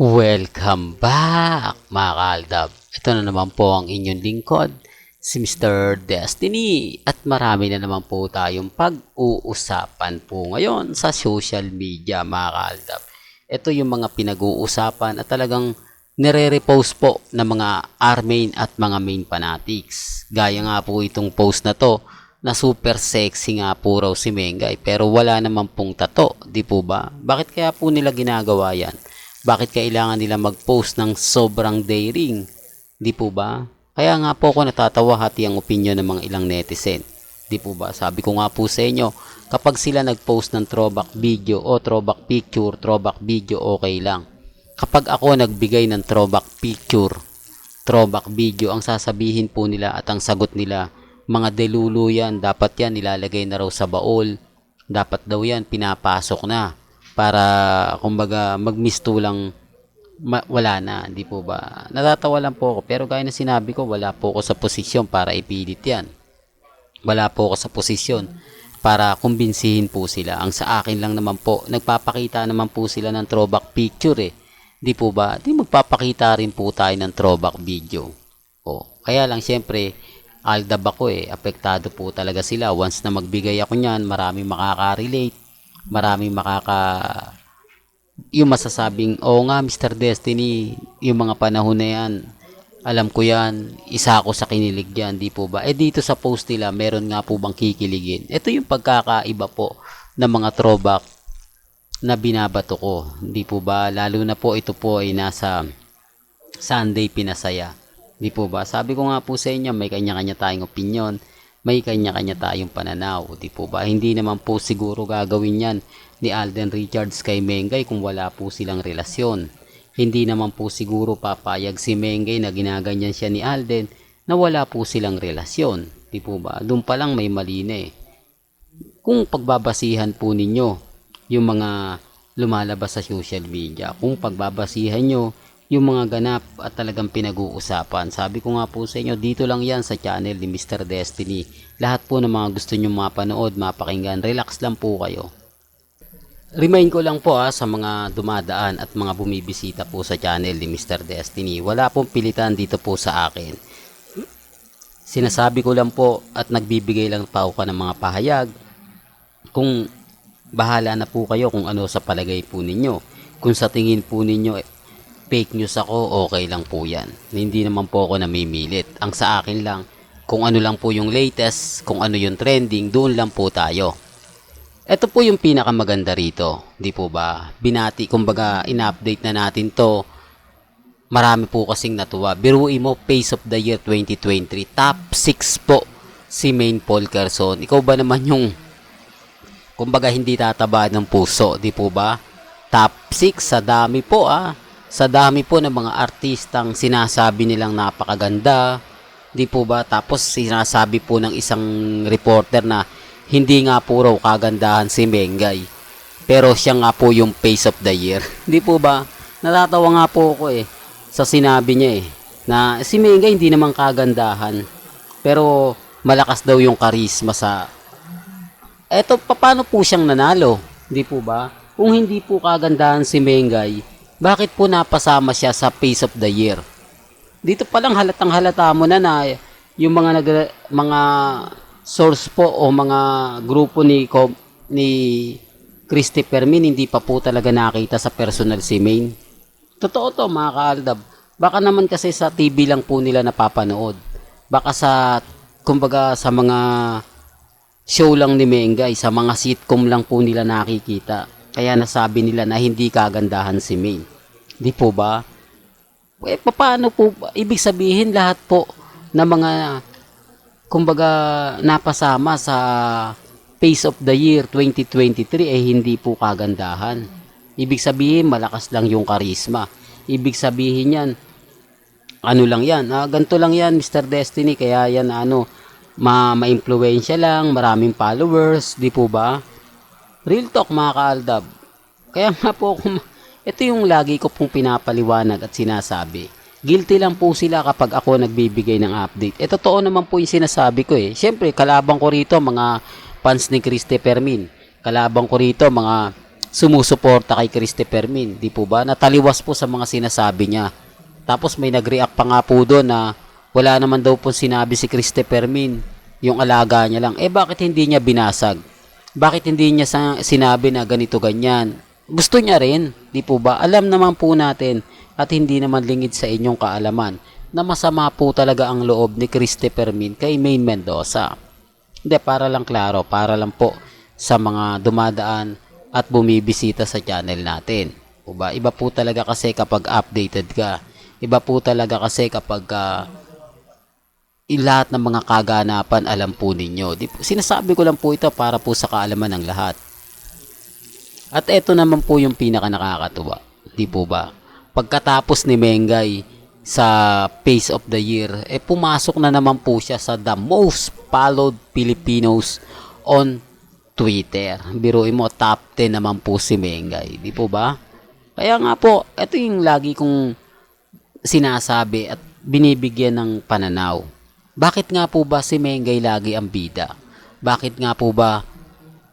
Welcome back mga kaaldab. Ito na naman po ang inyong lingkod, si Mr. Destiny. At marami na naman po tayong pag-uusapan po ngayon sa social media mga kaaldab. Ito yung mga pinag-uusapan at talagang nire-repost po ng mga R-main at mga main fanatics. Gaya nga po itong post na to na super sexy nga po raw si Mengay pero wala naman pong tato, di po ba? Bakit kaya po nila ginagawa yan? Bakit kailangan nila mag-post ng sobrang daring? Di po ba? Kaya nga po ako natatawa hati ang opinion ng mga ilang netizen. Di po ba? Sabi ko nga po sa inyo, kapag sila nag-post ng throwback video o throwback picture, throwback video, okay lang. Kapag ako nagbigay ng throwback picture, throwback video, ang sasabihin po nila at ang sagot nila, mga delulu yan, dapat yan nilalagay na raw sa baol, dapat daw yan pinapasok na para kumbaga magmistulang ma- wala na, hindi po ba? Natatawa lang po ako, pero gaya na sinabi ko, wala po ako sa posisyon para ipilit yan. Wala po ako sa posisyon para kumbinsihin po sila. Ang sa akin lang naman po, nagpapakita naman po sila ng throwback picture eh. Di po ba? Di magpapakita rin po tayo ng throwback video. O, kaya lang syempre, aldab ako eh. Apektado po talaga sila. Once na magbigay ako niyan, marami makaka-relate. Marami makaka yung masasabing, oo nga Mr. Destiny, yung mga panahon na yan, alam ko yan, isa ako sa kinilig yan, di po ba? Eh dito sa post nila, meron nga po bang kikiligin? Ito yung pagkakaiba po ng mga throwback na binabato ko, di po ba? Lalo na po ito po ay nasa Sunday Pinasaya. Di po ba? Sabi ko nga po sa inyo, may kanya-kanya tayong opinion, may kanya-kanya tayong pananaw. Di po ba? Hindi naman po siguro gagawin yan ni Alden Richards kay Mengay kung wala po silang relasyon. Hindi naman po siguro papayag si Mengay na ginaganyan siya ni Alden na wala po silang relasyon. Di po ba? Doon pa lang may mali na eh. Kung pagbabasihan po ninyo yung mga lumalabas sa social media, kung pagbabasihan nyo yung mga ganap at talagang pinag-uusapan. Sabi ko nga po sa inyo, dito lang yan sa channel ni Mr. Destiny. Lahat po ng mga gusto nyo mapanood, mapakinggan, relax lang po kayo. Remind ko lang po ha, sa mga dumadaan at mga bumibisita po sa channel ni Mr. Destiny. Wala pong pilitan dito po sa akin. Sinasabi ko lang po at nagbibigay lang pa ako ng mga pahayag kung bahala na po kayo kung ano sa palagay po ninyo. Kung sa tingin po ninyo eh, fake news ako, okay lang po yan. Hindi naman po ako namimilit. Ang sa akin lang, kung ano lang po yung latest, kung ano yung trending, doon lang po tayo. Ito po yung pinakamaganda rito, di po ba? Binati, kumbaga, in-update na natin to. Marami po kasing natuwa. Biruin mo, Pace of the Year 2023. Top 6 po si Main Paul Carson. Ikaw ba naman yung, kumbaga, hindi tataba ng puso, di po ba? Top 6 sa dami po ah. Sa dami po ng mga artistang sinasabi nilang napakaganda, di po ba? Tapos sinasabi po ng isang reporter na hindi nga po raw kagandahan si Mengay. Pero siya nga po yung face of the year. Hindi po ba? Natatawa nga po ako eh sa sinabi niya eh na si Mengay hindi naman kagandahan. Pero malakas daw yung karisma sa Eto paano po siyang nanalo? Hindi po ba? Kung hindi po kagandahan si Mengay, bakit po napasama siya sa face of the year? Dito pa lang halatang halata mo na na yung mga nag, mga source po o mga grupo ni ni Christy Permin hindi pa po talaga nakita sa personal si Main. Totoo to mga kaaldab. Baka naman kasi sa TV lang po nila napapanood. Baka sa kumbaga sa mga show lang ni Mengay, sa mga sitcom lang po nila nakikita. Kaya nasabi nila na hindi kagandahan si Main. Di po ba? Eh, paano po? Ibig sabihin lahat po na mga kumbaga napasama sa Pace of the Year 2023 eh hindi po kagandahan. Ibig sabihin malakas lang yung karisma. Ibig sabihin yan ano lang yan, ah, ganito lang yan Mr. Destiny kaya yan ano ma ma-impluwensya lang, maraming followers, di po ba? Real talk mga kaaldab. Kaya nga po ako, ito yung lagi ko pong pinapaliwanag at sinasabi. Guilty lang po sila kapag ako nagbibigay ng update. E totoo naman po yung sinasabi ko eh. Siyempre, kalabang ko rito mga fans ni Christy Permin. Kalabang ko rito mga sumusuporta kay Christopher Min. Di po ba? Nataliwas po sa mga sinasabi niya. Tapos may nag-react pa nga po doon na wala naman daw po sinabi si Christopher Min. Yung alaga niya lang. Eh bakit hindi niya binasag? Bakit hindi niya sinabi na ganito ganyan? Gusto niya rin, di po ba? Alam naman po natin at hindi naman lingid sa inyong kaalaman na masama po talaga ang loob ni Christopher Min kay Maine Mendoza. Hindi, para lang klaro, para lang po sa mga dumadaan at bumibisita sa channel natin. O ba? Iba po talaga kasi kapag updated ka. Iba po talaga kasi kapag i- lahat ng mga kaganapan alam po ninyo. Di, sinasabi ko lang po ito para po sa kaalaman ng lahat. At eto naman po yung pinaka nakakatuwa. Di po ba? Pagkatapos ni Mengay sa Pace of the Year, eh pumasok na naman po siya sa the most followed Filipinos on Twitter. Biruin mo, top 10 naman po si Mengay. Di po ba? Kaya nga po, ito yung lagi kong sinasabi at binibigyan ng pananaw. Bakit nga po ba si Mengay lagi ang bida? Bakit nga po ba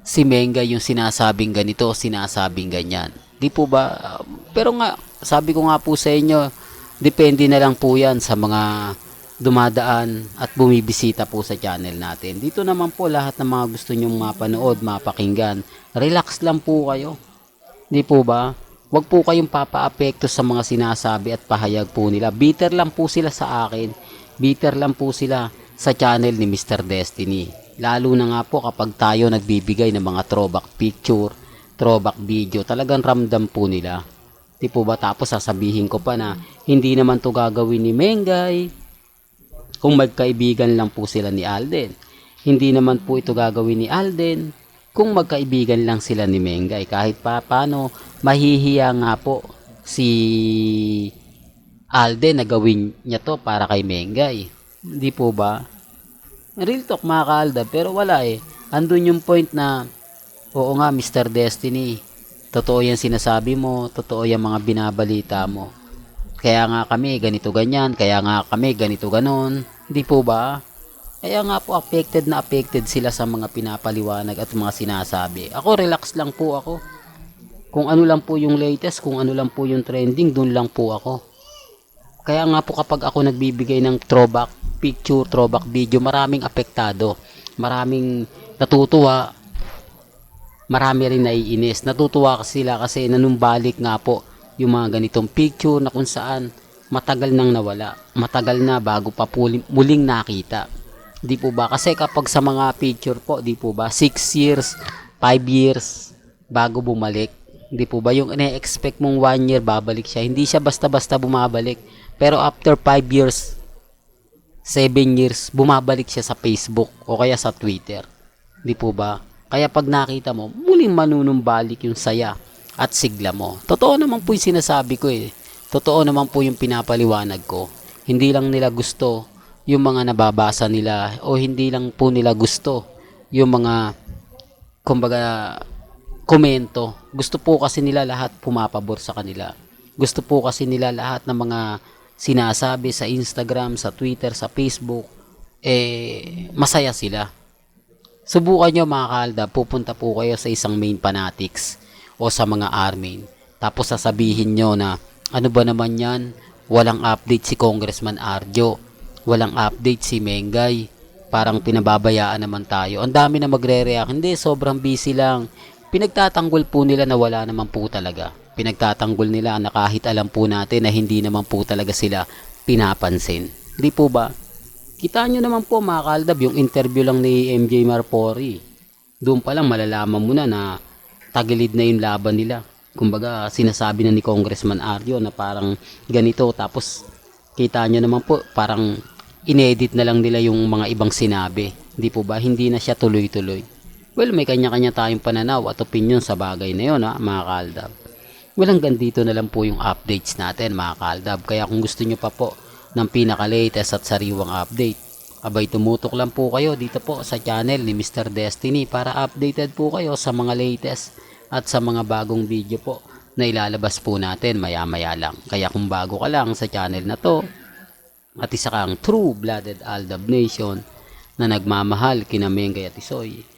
si Mengay yung sinasabing ganito, sinasabing ganyan? Di po ba? Pero nga, sabi ko nga po sa inyo, depende na lang po yan sa mga dumadaan at bumibisita po sa channel natin. Dito naman po lahat ng mga gusto nyong mapanood, mapakinggan. Relax lang po kayo. Di po ba? Huwag po kayong papaapekto sa mga sinasabi at pahayag po nila. Bitter lang po sila sa akin. Bitter lang po sila sa channel ni Mr. Destiny. Lalo na nga po kapag tayo nagbibigay ng mga throwback picture, throwback video, talagang ramdam po nila. Di po ba? Tapos sasabihin ko pa na hindi naman to gagawin ni Mengay, kung magkaibigan lang po sila ni Alden. Hindi naman po ito gagawin ni Alden kung magkaibigan lang sila ni Mengay. Kahit pa paano, mahihiya nga po si Alden na gawin niya to para kay Mengay. Hindi po ba? Real talk mga kaalda, pero wala eh. Andun yung point na, oo nga Mr. Destiny, totoo yan sinasabi mo, totoo yung mga binabalita mo kaya nga kami ganito ganyan, kaya nga kami ganito ganon. Hindi po ba? Kaya nga po affected na affected sila sa mga pinapaliwanag at mga sinasabi. Ako relax lang po ako. Kung ano lang po yung latest, kung ano lang po yung trending, dun lang po ako. Kaya nga po kapag ako nagbibigay ng throwback picture, throwback video, maraming apektado. Maraming natutuwa, marami rin naiinis. Natutuwa sila kasi nanumbalik nga po yung mga ganitong picture na kung saan matagal nang nawala. Matagal na bago pa muling nakita. Di po ba? Kasi kapag sa mga picture po, di po ba? 6 years, 5 years bago bumalik. Di po ba? Yung ine-expect mong 1 year babalik siya. Hindi siya basta-basta bumabalik. Pero after 5 years, 7 years, bumabalik siya sa Facebook o kaya sa Twitter. Di po ba? Kaya pag nakita mo, muling manunumbalik yung saya at sigla mo. Totoo naman po yung sinasabi ko eh. Totoo naman po yung pinapaliwanag ko. Hindi lang nila gusto yung mga nababasa nila o hindi lang po nila gusto yung mga kumbaga komento. Gusto po kasi nila lahat pumapabor sa kanila. Gusto po kasi nila lahat ng mga sinasabi sa Instagram, sa Twitter, sa Facebook, eh, masaya sila. Subukan nyo mga kalda, pupunta po kayo sa isang main fanatics o sa mga armin. Tapos sasabihin nyo na ano ba naman yan? Walang update si Congressman Arjo. Walang update si Mengay. Parang pinababayaan naman tayo. Ang dami na magre-react. Hindi, sobrang busy lang. Pinagtatanggol po nila na wala naman po talaga. Pinagtatanggol nila na kahit alam po natin na hindi naman po talaga sila pinapansin. Hindi po ba? Kita nyo naman po mga kaldab yung interview lang ni MJ Marpori. Doon pa lang malalaman mo na na tagilid na yung laban nila. Kumbaga, sinasabi na ni Congressman Arjo na parang ganito. Tapos, kita nyo naman po, parang inedit na lang nila yung mga ibang sinabi. Hindi po ba? Hindi na siya tuloy-tuloy. Well, may kanya-kanya tayong pananaw at opinion sa bagay na yun, ha, mga kaldab. Well, hanggang dito na lang po yung updates natin, mga kaldab. Kaya kung gusto nyo pa po ng pinaka-latest at sariwang update, abay tumutok lang po kayo dito po sa channel ni Mr. Destiny para updated po kayo sa mga latest at sa mga bagong video po na ilalabas po natin maya maya lang. Kaya kung bago ka lang sa channel na to at isa kang true-blooded Aldab Nation na nagmamahal kina Mengay at Isoy,